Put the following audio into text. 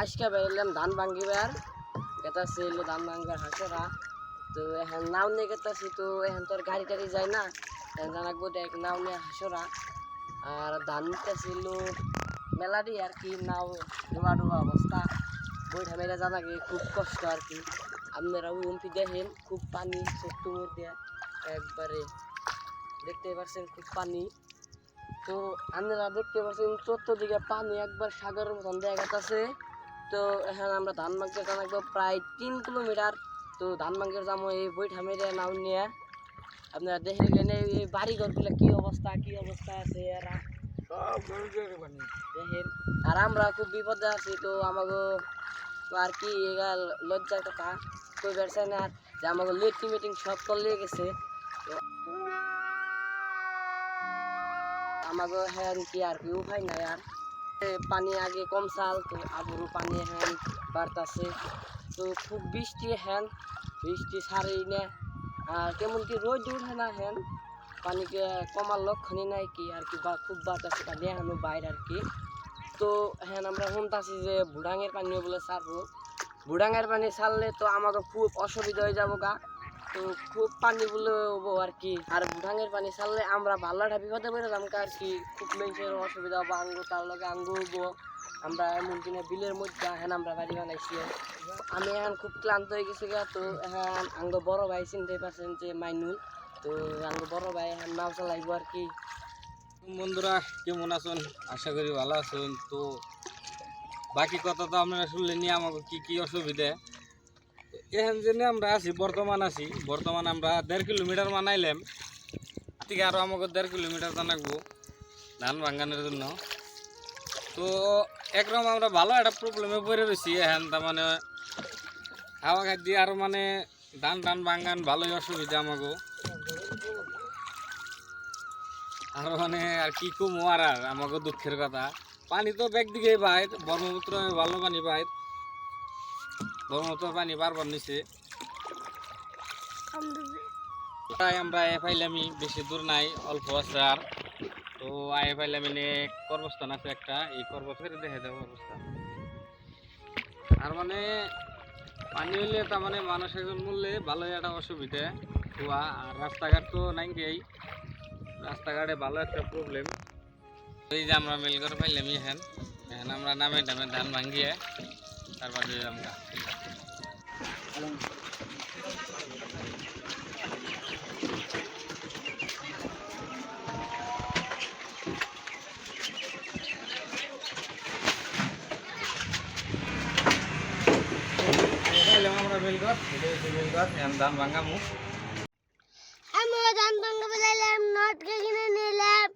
আজকে বেরোলাম ধান ভাঙ্গিবার এটা ছিল ধান ভাঙ্গিবার হাসরা। তো এখন নাও নিয়ে গেতেছি, তো এখন তোর গাড়ি টাড়ি যায় না। এখন জানাকবো দেখ নাও নিয়ে হাসরা। আর ধান নিতেছিল মেলারি আর কি, নাও ডোবা ডোবা অবস্থা। বইটা মেরে জানাকে খুব কষ্ট আর কি। আপনারা উমপি দেখেন, খুব পানি চোখটু মধ্যে একবারে দেখতে পাচ্ছেন, খুব পানি। তো আপনারা দেখতে পাচ্ছেন চতুর্দিকে পানি একবার সাগরের মতন দেখা যাচ্ছে তো এখানে আমরা ধান টানাকবো প্রায় তিন কিলোমিটার। তো ধান মাংসের যাব এই বইটা মেরে নাও নিয়ে। আপনারা দেখে গেলেন এই বাড়ি ঘরগুলো কি অবস্থা কি অবস্থা আছে এরা? দেখেন আর আমরা খুব বিপদে আছি তো আমাকে আর কি এগা লজ্জার কথা। কই বেড়ছে না যে আমাকে লেটিং মিটিং সব তলে গেছে। আমাকে হ্যান কি আর কি উপায় নাই আর। পানি আগে কম চাল, তো আবরু পানি হ্যান বাড়তাছে। তো খুব বৃষ্টি হ্যান বৃষ্টি সারেই না। আর কেমন কি রোদ উঠে না হ্যান পানিকে কমার লক্ষণই নাই কি, আর কি বা, খুব বাতাসে পানি এখনও বাইরে আর কি। তো হ্যাঁ আমরা শুনতাছি যে বুড়াঙের পানিও বলে ছাড়বো। বুড়াঙের পানি ছাড়লে তো আমাকে খুব অসুবিধা হয়ে যাব গা। তো খুব পানি বলে আর কি। আর বুড়াঙের পানি ছাড়লে আমরা ভালোটা বিপদে পড়ে যাব আর কি। খুব মেনসের অসুবিধা হব আঙ্গু তার লগে আঙ্গু হব। আমরা এমন কিনা বিলের মধ্যে এখন আমরা বাড়ি বানাইছি। আমি এখন খুব ক্লান্ত হয়ে গেছি গা, তো এখন আঙ্গ বড় ভাই চিনতে পারছেন যে মাইনুল। তো আঙ্গ বড় ভাই এখন নাও চালাইবো আর কি। বন্ধুরা, কেমন আছেন? আশা করি ভালো আছেন। তো বাকি কথা তো আপনারা শুনলেন আমাকে কি কি অসুবিধা? এখান জন্য আমরা আছি, বর্তমান আছি। বর্তমান আমরা দেড় কিলোমিটার মানাইলাম। থেকে আরও আমাকে দেড় কিলোমিটার জানাকবো ধান ভাঙানোর জন্য। তো একরকম আমরা ভালো একটা প্রবলেমে পড়ে রয়েছি এখন তার মানে হাওয়া খাত দিয়ে আরও মানে ধান টান ভাঙান ভালোই অসুবিধা আমাকে আর মানে আর কি কমো আর আর আমাকে দুঃখের কথা। পানি তো ব্যাগ দিকে বাইর ব্রহ্মপুত্র ভালো পানি বাইর ব্রহ্মপুত্র পানি বারবার নিচে তাই আমরা এ বেশি দূর নাই অল্প আছে আর। তো আয় পাইলামি নে কর্মস্থান আছে একটা এই কর্মস্থলে দেখে দেবো অবস্থা। আর মানে পানি হইলে তার মানে মানুষের মূল্যে ভালোই একটা অসুবিধা হওয়া আর রাস্তাঘাট তো নাই গিয়েই রাস্তাঘাটে ভালো একটা প্রবলেম এই যে আমরা মেল করে পাইলাম এখান এখানে আমরা নামে নামে ধান ভাঙ্গিয়ে তারপরে আমরা ধান ভাঙ্গামু আমরা ধান ভাঙা কিনে নিলাম।